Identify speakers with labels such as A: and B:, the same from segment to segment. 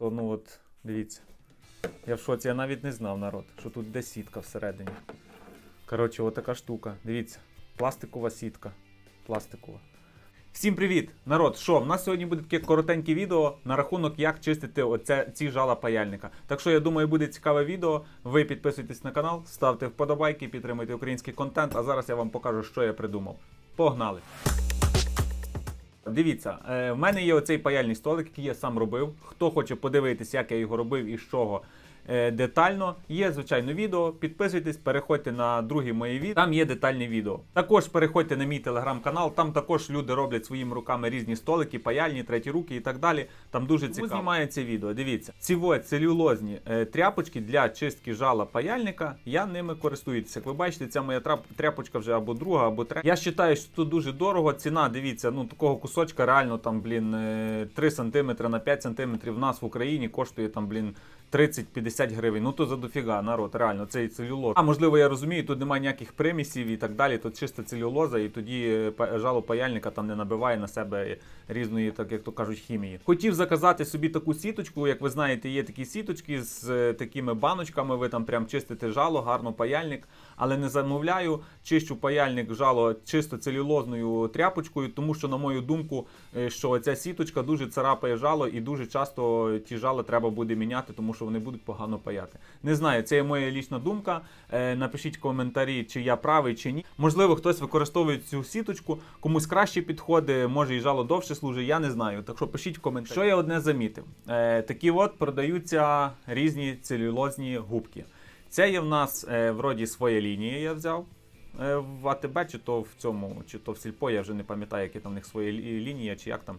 A: То ну от, дивіться. Я в шоці, я навіть не знав народ, що тут де сітка всередині. Коротше, отака штука. Дивіться, пластикова сітка. Пластикова. Всім привіт! Народ, що, в нас сьогодні буде таке коротеньке відео на рахунок, як чистити оце, ці жала паяльника. Так що я думаю, буде цікаве відео. Ви підписуйтесь на канал, ставте вподобайки, підтримуйте український контент. А зараз я вам покажу, що я придумав. Погнали! Дивіться, е, в мене є оцей паяльний столик, який я сам робив. Хто хоче подивитись, як я його робив і з чого детально, є звичайно відео. Підписуйтесь, переходьте на другі мої відео. Там є детальне відео. Також переходьте на мій телеграм-канал. Там також люди роблять своїми руками різні столики, паяльні, треті руки і так далі. Там дуже цікаво. знімає це відео. Дивіться, ці целюлозні е, тряпочки для чистки жала паяльника. Я ними користуюся. Як ви бачите, ця моя тряпочка вже або друга, або третя. Я вважаю, що тут дуже дорого. Ціна, дивіться, ну такого кусочка реально там, блін, е, 3 см на 5 см в нас в Україні коштує там, блін. 30-50 гривень. Ну то за дофіга, народ, реально, цей целюлоз. А можливо, я розумію, тут немає ніяких примісів і так далі. Тут чиста целюлоза, і тоді е, жало паяльника там не набиває на себе різної, так як то кажуть, хімії. Хотів заказати собі таку сіточку. Як ви знаєте, є такі сіточки з е, такими баночками. Ви там прям чистите жало, гарно паяльник. Але не замовляю, чищу паяльник жало чисто целюлозною тряпочкою, тому що, на мою думку, е, що ця сіточка дуже царапає жало, і дуже часто ті жала треба буде міняти, тому що вони будуть погано паяти. Не знаю, це є моя лічна думка. Е, Напишіть коментарі, чи я правий, чи ні. Можливо, хтось використовує цю сіточку, комусь краще підходить, може і жало довше служить, я не знаю. Так що пишіть коментарі. Що я одне замітив? Е, такі от продаються різні целюлозні губки. Це є в нас е, вроді своя лінія, я взяв. В АТБ, чи то в цьому, чи то в Сільпо, я вже не пам'ятаю, які там в них своя лі- лінія, чи як там.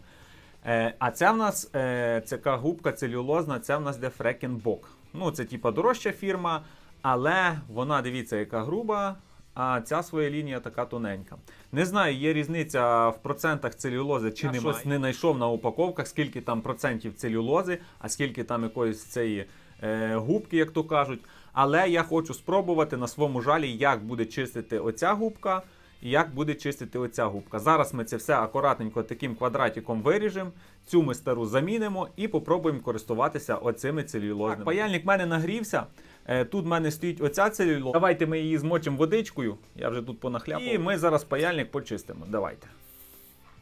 A: Е, а це в нас е, така губка целюлозна, це в нас де Фрекенбок. Ну, це типа дорожча фірма, але вона, дивіться, яка груба, а ця своя лінія така тоненька. Не знаю, є різниця в процентах целюлози, чи немає.
B: щось
A: не знайшов на упаковках, скільки там процентів целюлози, а скільки там якоїсь цієї е, губки, як то кажуть. Але я хочу спробувати на своєму жалі, як буде чистити оця губка і як буде чистити оця губка. Зараз ми це все акуратненько таким квадратиком виріжемо, цю ми стару замінимо і попробуємо користуватися оцими целюлозними. Так, паяльник в мене нагрівся. Е, Тут в мене стоїть оця целюлоза. Давайте ми її змочимо водичкою. Я вже тут понахляпав. І ми зараз паяльник почистимо. Давайте.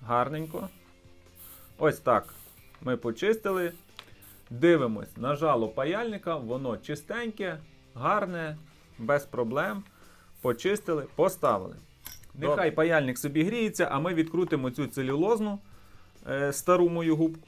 A: Гарненько. Ось так. Ми почистили. Дивимось на жало паяльника, воно чистеньке, гарне, без проблем. Почистили, поставили. Нехай паяльник собі гріється, а ми відкрутимо цю целюлозну е, стару мою губку.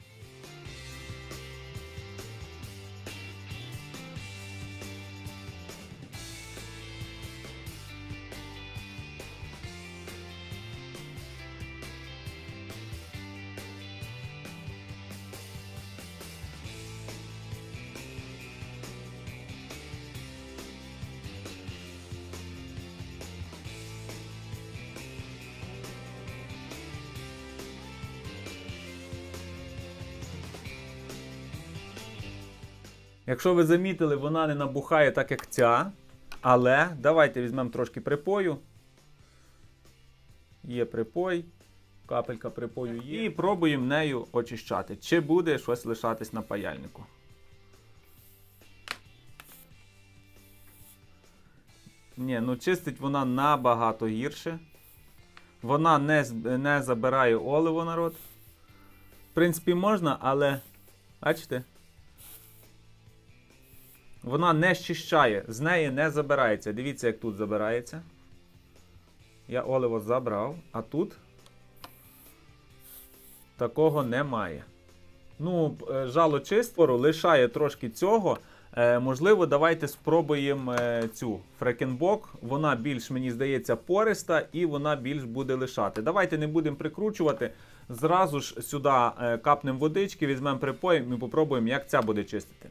A: Якщо ви замітили, вона не набухає так, як ця. Але давайте візьмемо трошки припою. Є припой. Капелька припою є. І пробуємо нею очищати. Чи буде щось лишатись на паяльнику. Ні, ну чистить вона набагато гірше. Вона не, не забирає оливо народ. В принципі, можна, але. Бачите? Вона не щищає, з неї не забирається. Дивіться, як тут забирається. Я оливо забрав, а тут такого немає. Ну, е, жало чиствору лишає трошки цього. Е, можливо, давайте спробуємо е, цю фрекенбок. Вона більш, мені здається, пориста і вона більш буде лишати. Давайте не будемо прикручувати. Зразу ж сюди е, капнемо водички, візьмемо припоєм і попробуємо, як ця буде чистити.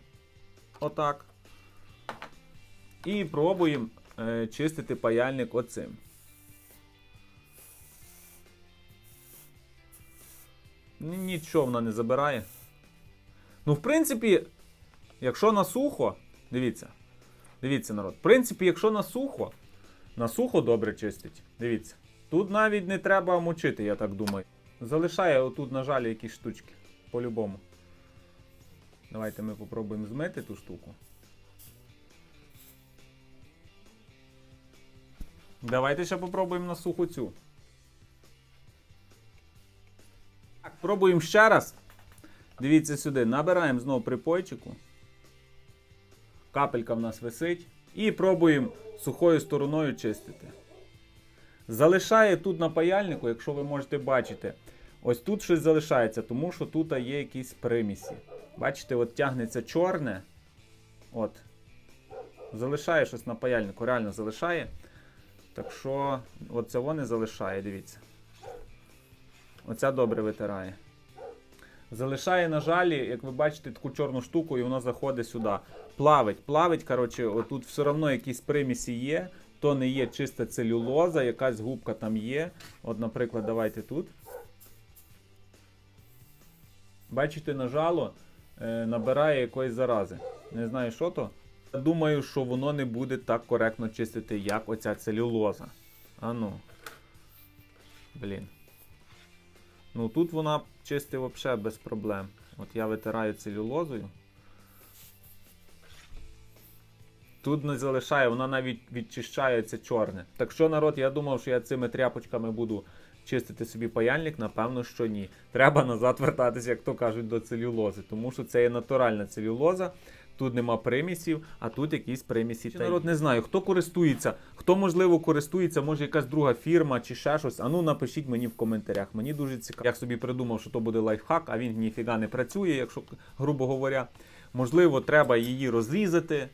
A: Отак. І пробуємо е, чистити паяльник оцим. Нічого вона не забирає. Ну, в принципі, якщо на сухо, дивіться. Дивіться, народ. В принципі, якщо на сухо, на сухо добре чистить. Дивіться. Тут навіть не треба мочити, я так думаю. Залишає отут, на жаль, якісь штучки. По-любому. Давайте ми попробуємо змити ту штуку. Давайте ще попробуємо на суху цю. Так, пробуємо ще раз. Дивіться сюди, набираємо знову припойчику. Капелька в нас висить. І пробуємо сухою стороною чистити. Залишає тут на паяльнику, якщо ви можете бачити, ось тут щось залишається, тому що тут є якісь примісі. Бачите, от тягнеться чорне. От. Залишає щось на паяльнику, реально залишає. Так що, оце воно залишає, дивіться. Оця добре витирає. Залишає на жалі, як ви бачите, таку чорну штуку, і воно заходить сюди. Плавить, плавить. Коротше, отут все одно якісь примісі є. То не є чиста целюлоза, якась губка там є. От, наприклад, давайте тут. Бачите, на жало е, набирає якоїсь зарази. Не знаю, що то. Я думаю, що воно не буде так коректно чистити, як оця целюлоза. А ну. Блін. Ну тут вона чистить взагалі без проблем. От я витираю целюлозою. Тут не залишає, вона навіть відчищає це чорне. Так що, народ, я думав, що я цими тряпочками буду чистити собі паяльник, напевно, що ні. Треба назад вертатися, як то кажуть, до целюлози. Тому що це є натуральна целюлоза. Тут нема примісів, а тут якісь примісі. Чи народ не знаю, хто користується, хто можливо користується, може якась друга фірма чи ще щось. А ну напишіть мені в коментарях. Мені дуже цікаво. Я собі придумав, що то буде лайфхак, а він ніфіга не працює, якщо грубо говоря. Можливо, треба її розрізати.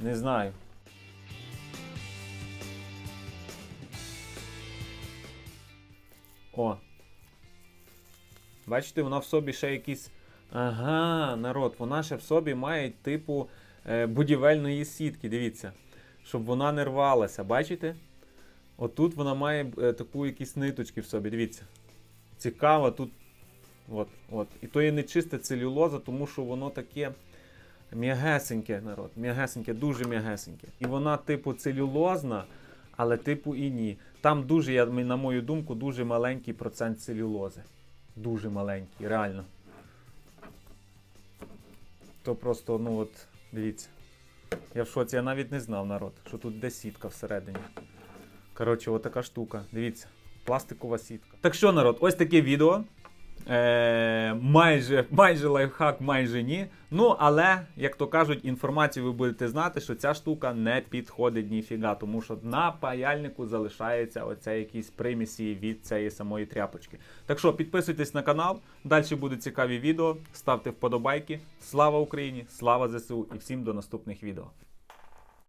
A: Не знаю. О. Бачите, вона в собі ще якісь. Ага, народ, вона ще в собі має типу е, будівельної сітки. Дивіться. Щоб вона не рвалася. Бачите? Отут вона має е, таку якісь ниточки в собі. Дивіться. Цікаво, тут. От, от. І то є не чиста целюлоза, тому що воно таке. М'ягесеньке, народ, м'ягесеньке, дуже м'ягесеньке. І вона, типу, целюлозна, але типу і ні. Там дуже, я, на мою думку, дуже маленький процент целюлози. Дуже маленький, реально. То просто, ну от, дивіться. Я в шоці, я навіть не знав, народ, що тут де сітка всередині. Коротше, отака штука. Дивіться, пластикова сітка. Так що, народ, ось таке відео. Е, майже, майже лайфхак, майже ні. Ну, але, як то кажуть, інформацію ви будете знати, що ця штука не підходить ніфіга, тому що на паяльнику залишається оце якісь примісі від цієї самої тряпочки. Так що підписуйтесь на канал, далі будуть цікаві відео, ставте вподобайки. Слава Україні! Слава ЗСУ і всім до наступних відео.